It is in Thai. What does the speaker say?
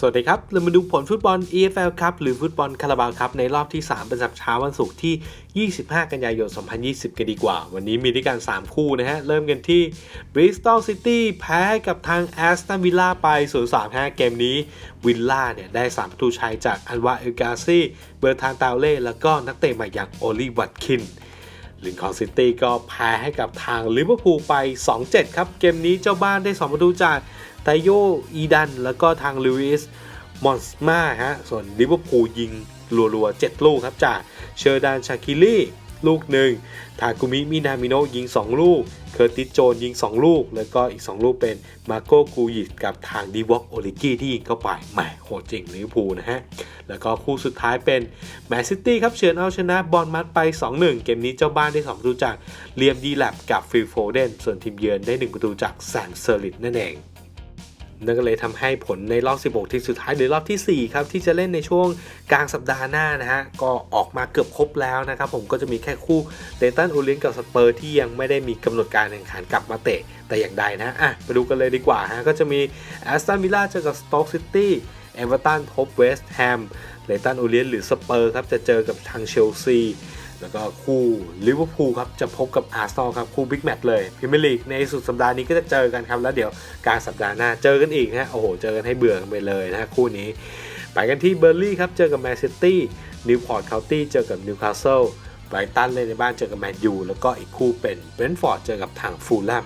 สวัสดีครับ เรามาดูผลฟุตบอล EFL ครับหรือฟุตบอลคาราบาวครับในรอบที่3ประจำเช้าวันศุกร์ที่ 25 กันยายน 2020 กันดีกว่า วันนี้มีด้วยกัน 3 คู่นะฮะ เริ่มกันที่ Bristol City แพ้กับทาง Aston Villa ไป 0-3ฮะเกมนี้ วิลล่าเนี่ย ได้ 3 ประตูชัยจากอันวาเอลกาซีเบอร์ทานตาเล่ แล้วก็นักเตะใหม่อย่างโอลีวัตคิน ลินคอนซิตี้ก็แพ้ให้กับทางลิเวอร์พูลไป 2-7 ครับ เกมนี้เจ้าบ้านได้ 2 ประตูจากไตโยอีดัน แล้วก็ทางลูอิสมอนสมาฮะ ส่วนลิเวอร์พูลยิงรัวๆ 7 ลูกครับจากเชอร์ดานชาคิลี่ลูกหนึ่งทากุมิมินามิโนยิง 2 ลูก เคอร์ติสโจนยิง 2 ลูก แล้วก็อีก 2 ลูกเป็นมาโกกูยิตกับทางดีวอกโอลิกี้ที่ยิงเข้าไปแหมโหดจริงลิเวอร์พูลนะฮะ แล้วก็คู่สุดท้ายเป็นแมนซิตี้ครับเฉือนเอาชนะบอลมัดไป 2-1 เกมนี้เจ้าบ้านได้ 2 ประตูจากเลียมดีแลบกับฟิลโฟเดนส่วนทีมเยือนได้ 1 ประตูจากแซนเซอร์ลิตนั่นเองนั่นก็เลยทำให้ผลในรอบ 16 ทีมสุดท้ายหรือรอบที่ 4 ครับ ที่จะเล่นในช่วงกลางสัปดาห์หน้านะฮะ ก็ออกมาเกือบครบแล้วนะครับ ผมก็จะมีแค่คู่เดตันโอเลียนกับสเปอร์ที่ยังไม่ได้มีกำหนดการแข่งขันกลับมาเตะแต่อย่างใดนะอะไปดูกันเลยดีกว่าฮะ ก็จะมีแอสตันวิลล่าเจอกับสต็อกซิตี้ เอเวอร์ตันพบเวสต์แฮมเลตันโอเลียนหรือสเปอร์ครับจะเจอกับทางเชลซีแล้วก็คู่ลิเวอร์พูลครับจะพบกับอาร์เซนอลครับคู่บิ๊กแมตช์เลยพรีเมียร์ลีกในสุดสัปดาห์นี้ก็จะเจอกันครับ แล้วเดี๋ยวกลางสัปดาห์หน้าเจอกันอีกฮะโอ้โห เจอกันให้เบื่อกันไปเลยนะฮะคู่นี้ ไปกันที่เบอร์ลี่ครับ เจอกับแมนซิตี้นิวพอร์ตเคานตี้เจอกับนิวคาสเซิลไบรตันเล่นในบ้านเจอกับแมนยูแล้วก็อีกคู่เป็นเบรนท์ฟอร์ดเจอกับทางฟูลแลม